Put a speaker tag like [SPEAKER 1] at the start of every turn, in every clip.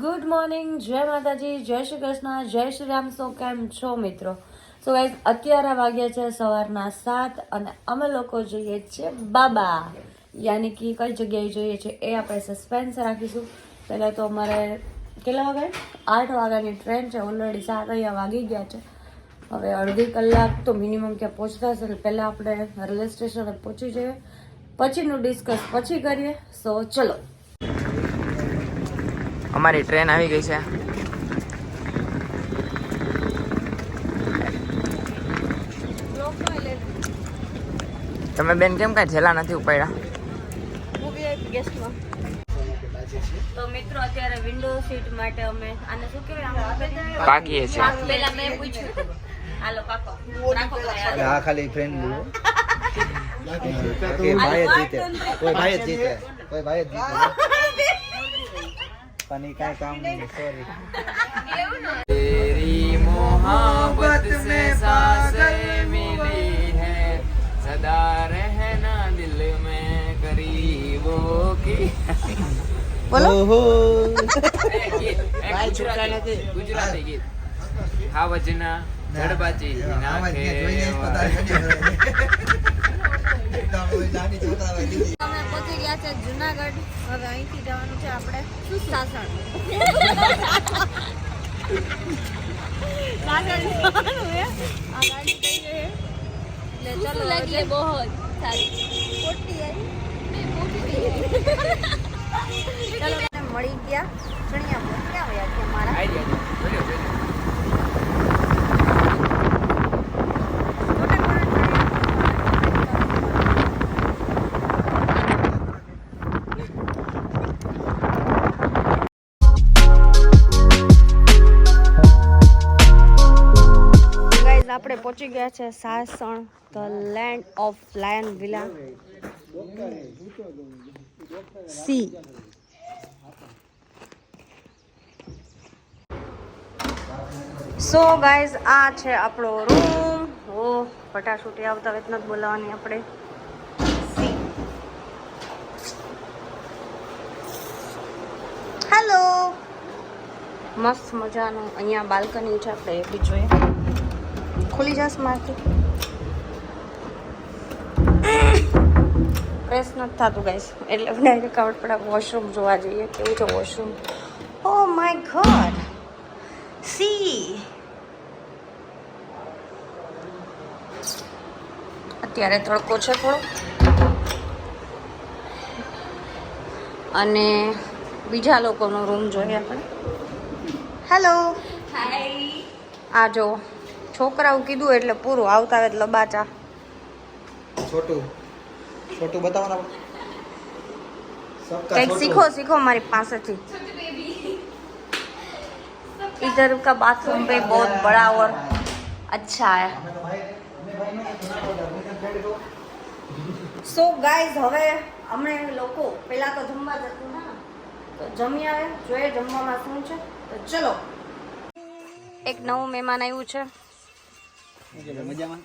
[SPEAKER 1] Good morning, જય માતાજી, જય શ્રી કૃષ્ણ, જય શ્રી રામ. સો કેમ છો મિત્રો? સો ગાઈઝ અત્યારે વાગ્યા છે સવારના સાત અને અમે લોકો જઈએ છીએ બાબા. યાની કે કઈ જગ્યાએ જઈએ છીએ એ આપણે સસ્પેન્સ રાખીશું. પહેલાં તો અમારે કેટલા વાગે? આઠ વાગ્યાની ટ્રેન છે ઓલરેડી સાત અહીંયા વાગી ગયા છે. હવે અડધી કલાક તો મિનિમમ ક્યાં પહોંચતા હશે પહેલાં આપણે રેલવે સ્ટેશને પહોંચી જઈએ. પછીનું ડિસ્કસ પછી કરીએ. સો ચલો.
[SPEAKER 2] અમારી ટ્રેન આવી ગઈ છે. તમે બેન કેમ કાંઈ થેલા નથી ઉપાડ્યા?
[SPEAKER 1] તો મિત્રો અત્યારે વિન્ડો સીટ માટે અમે આને શું કહેવાય
[SPEAKER 2] પાકીએ છીએ.
[SPEAKER 1] મેં પૂછ્યું. હાલો પાકો. રાખો ભાઈ,
[SPEAKER 3] હા ખાલી ફ્રેન્ડ કોઈ ભાઈ જીતે. કોઈ ભાઈ જીતે. કોઈ ભાઈ જીતે. पानी का काम नाही सॉरी
[SPEAKER 2] तेरी मोहब्बत से पागल मिली है। सदा रहना दिल में गरीबों की।
[SPEAKER 3] बोलो।
[SPEAKER 2] ओहो। भाई काय ना ते गुजराती गीत।
[SPEAKER 1] हा धड़बाजी ना नाखे અમે પહોંચી ગયા છે જુનાગઢ. હવે અહીંથી જવાનું છે આપણે સાસણ. સાસણ જવાનું છે આ ગાડી કઈ છે. એટલે ચલો. લાગીએ બહુ સારી મોટી આવી ચલો મળી ગયા. ચણિયા ક્યાં હોય છે. મારા પહોંચી ગયા છે Sasan the land of lion villa C. So guys આ છે આપણો રૂમ ઓ ફટાફટી આવતા વેત નથી બોલાવવાની આપણે. સી. હેલો મસ્ત મજાનું અહીંયા બાલ્કની છે આપણે એ બી જોઈએ. ખુલી જશે મારથી. પ્રેસ નથી થતું ગાઈસ એટલે ડાયરેક્ટ આવડ પડા વોશરૂમ જોવા જઈએ. કેવું છે washroom oh my God see અત્યારે તડકો છે થોડો. અને બીજા લોકોનો રૂમ જોઈએ આપણે. હેલો આ જો. છોકરાઓ કીધું એટલે પૂરું આવતા આવે લબાચા.
[SPEAKER 3] છોટું. છોટું બતાવો ને.
[SPEAKER 1] કંઈક શીખો શીખો મારી પાસેથી. इधर का બાથરૂમ भी બહુ बड़ा और अच्छा है સો ગાઈઝ હવે અમે લોકો પહેલાં તો જમવા જતું હા તો જમી આવે જોઈએ જમવામાં શું છે. તો ચલો. એક નવું મહેમાન આવ્યું છે.
[SPEAKER 3] મજામાં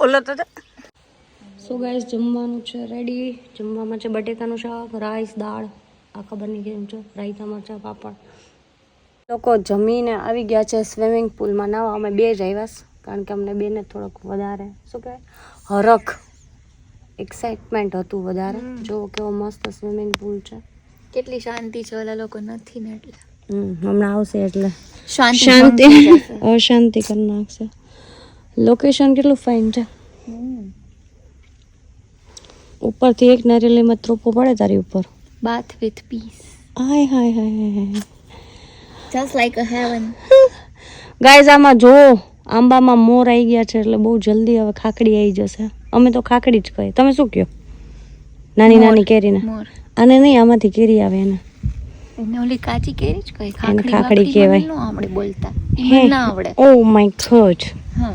[SPEAKER 1] ઓલો તો સો ગાઈસ જમવાનું છે રેડી જમવામાં છે બટેકાનું શાક રાઈસ દાળ. આ ખબર નહીં કેમ છે. રાયતા મરચા પાપડ. લોકો જમીને આવી ગયા છે સ્વિમિંગ પુલમાં નાવા અમે બે જ આવ્યા કારણ કે અમને બેને થોડોક વધારે. શું કહેવાય હરખ. એક્સાઇટમેન્ટ હતું વધારે. જો કેવો મસ્ત સ્વિમિંગ પુલ છે.
[SPEAKER 4] કેટલી શાંતિ છે ઓલા લોકો નથી ને એટલે.
[SPEAKER 1] હમ, હમણાં આવશે એટલે.
[SPEAKER 4] શાંતિ
[SPEAKER 1] શાંતિ. અશાંતિ કરી નાખશે. લોકેશન કેટલું ફાઇન છે? ઉપરથી એક નારિયેલીમાં ત્રોપો પડે તારી ઉપર.
[SPEAKER 4] Bath with peace
[SPEAKER 1] hi hi hi hi
[SPEAKER 4] just like a heaven
[SPEAKER 1] guys આમાં જો આંબામાં મોર આવી ગયા છે એટલે બહુ જલ્દી હવે ખાખડી આવી જશે. અમે તો ખાખડી જ કહીએ. તમે શું કહો નાની નાની કેરીને.
[SPEAKER 4] મોર.
[SPEAKER 1] આને નહીં આમાંથી કેરી આવે એને.
[SPEAKER 4] એને ઓલી કાચી કેરી જ કઈ? ખાખડી
[SPEAKER 1] ખાખડી
[SPEAKER 4] ખાખડી
[SPEAKER 1] કહેવાય.
[SPEAKER 4] કહેવાય ન બોલતા. ઈ ના આવડે.
[SPEAKER 1] ઓ માય ગોડ
[SPEAKER 4] હા.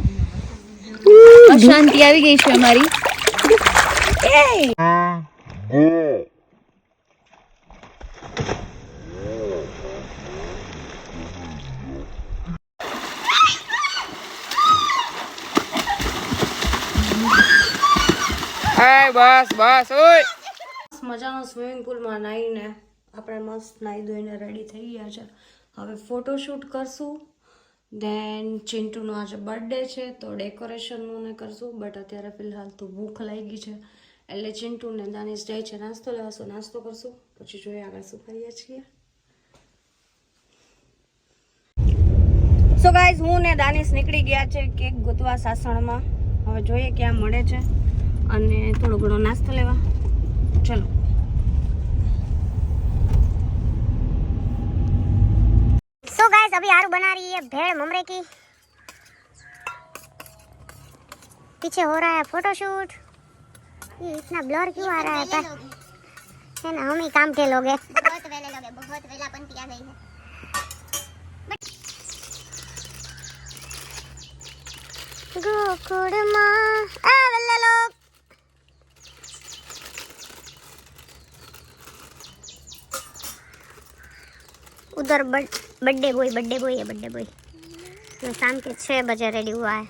[SPEAKER 4] અશાંતિ આવી ગઈ છે અમારી.
[SPEAKER 2] બસ બસ ઓય
[SPEAKER 1] મજાનો સ્વિમિંગ પુલમાં નાહીને આપણે મસ્ત નાહી ધોઈને રેડી થઈ ગયા છે. હવે ફોટોશૂટ કરશું. દેન ચિંટુનો આજે બર્થડે છે, તો ડેકોરેશનનું ને કરશું બટ અત્યારે ફિલહાલ તો ભૂખ લાગી છે. એટલે ચિંટુને દાનિશ જાય છે, નાસ્તો લેવાશું, નાસ્તો કરશું, પછી જોઈએ આગળ શું કરીએ છીએ. સો ગાઈઝ હું ને દાનિશ નીકળી ગયા છે કેક ગોતવા સાસણમાં. હવે જોઈએ ક્યાં મળે છે. અને થોડો ઘણો નાસ્તો લેવા. चलो।
[SPEAKER 5] सो so गाइस अभी आरू बना रही है भेड़ ममरे की। पीछे हो रहा है फोटोशूट ये इतना ब्लर क्यों आ रहा है? पर है ना हम ही काम के लोग हैं। बहुत वेले लोग हैं बहुत वेला बनती आ गई है। गोकुड़ मा उधर बर्थडे बॉय बर्थडे बॉय है बर्थडे बॉय जो शाम के छः बजे रेडी हुआ है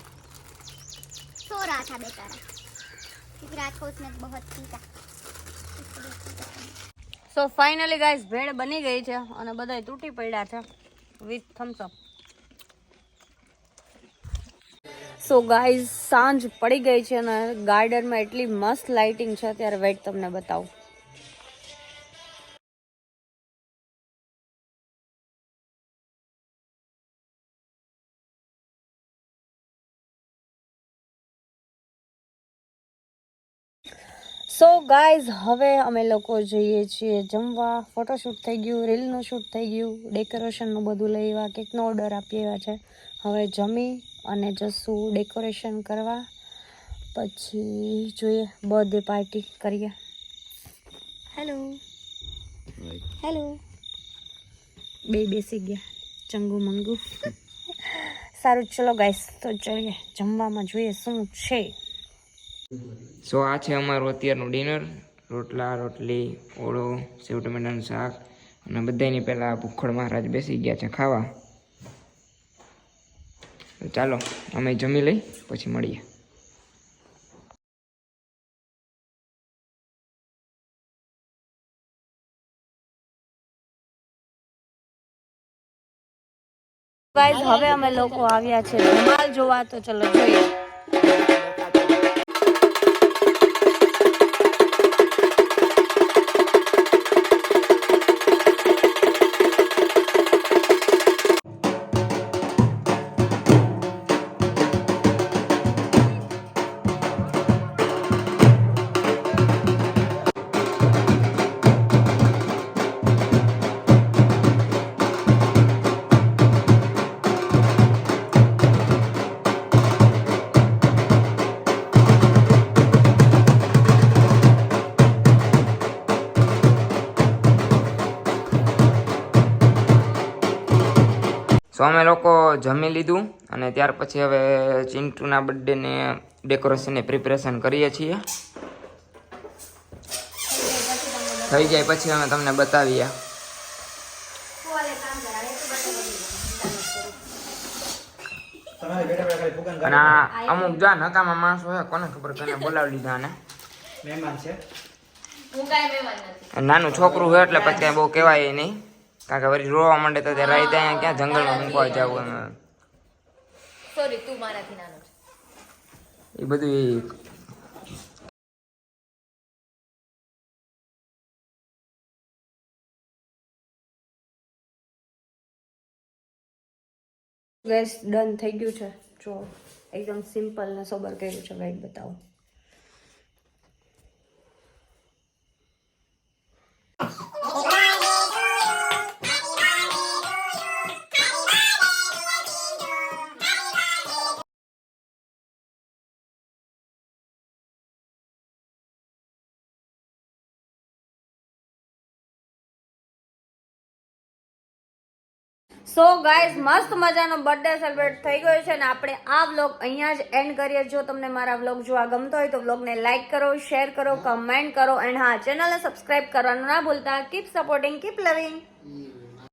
[SPEAKER 5] सो रहा था बेचारा क्योंकि रात को उसने बहुत पीता
[SPEAKER 1] સો ફાઇનલી ગાઈઝ ભેળ બની ગઈ છે અને બધાય તૂટી પડ્યા છે with Thums Up so guys સાંજ પડી ગઈ છે અને ગાર્ડનમાં એટલી મસ્ત લાઇટિંગ છે ત્યારે વેટ તમને બતાવું ગાઈઝ હવે અમે લોકો જઈએ છીએ જમવા. ફોટોશૂટ થઈ ગયું રીલનું શૂટ થઈ ગયું. ડેકોરેશનનું બધું લઈ આવ્યા કેકનો ઓર્ડર આપી આવ્યા છે. હવે જમી અને જશું ડેકોરેશન કરવા. પછી જોઈએ બર્થડે પાર્ટી કરીએ. હેલો હેલો બે બેસી ગયા ચંગુ મંગુ. સારું ચલો ગાઈસ તો ચલીએ જમવામાં જોઈએ શું છે.
[SPEAKER 2] સો આ છે અમારું અત્યારનું ડિનર રોટલા, રોટલી, ઓળો, સેવ, ટમેટાનું શાક અને બધાની પહેલાં ભૂખડ મહારાજ બેસી ગયા છે ખાવા. ચાલો, અમે જમી લઈ, પછી મળીએ.
[SPEAKER 1] ગાઈઝ હવે અમે લોકો આવ્યા છે. ધમાલ જોવા, તો ચલો જોઈએ.
[SPEAKER 2] સો અમે લોકો જમી લીધું અને ત્યાર પછી હવે ચિંટુના બર્થડેને ડેકોરેશનની પ્રિપેરેશન કરીએ છીએ. થઈ જાય પછી અમે તમને બતાવીએ. અને અમુક જો નકામા માણસો છે કોને ખબર કોને બોલાવી લીધા
[SPEAKER 3] ને
[SPEAKER 2] નાનું છોકરું હોય એટલે પછી કાંઈ બહુ કહેવાય નહીં. કારણ કે વળી રોવા માંડે તો ત્યાં રાઈ ત્યાં ક્યાં જંગલમાં મૂકવા જવું એમ.
[SPEAKER 4] સોરી તું મારાથી નાનો છે.
[SPEAKER 2] એ બધું
[SPEAKER 1] ગેસ ડન થઈ ગયું છે. જો એકદમ સિમ્પલ ને સોબર કર્યું છે. વેઇટ બતાવો. સો ગાઈઝ મસ્ત મજાનો બર્થડે સેલિબ્રેટ થઈ ગયો છે અને આપણે આ વ્લોગ અહીંયા જ એન્ડ કરીએ. જો તમને મારા વ્લોગ જોવા ગમતો હોય તો વ્લોગને લાઈક કરો શેર કરો કમેન્ટ કરો. એન્ડ હા ચેનલને સબસ્ક્રાઇબ કરવાનું ના ભૂલતા. કીપ સપોર્ટિંગ કીપ લવિંગ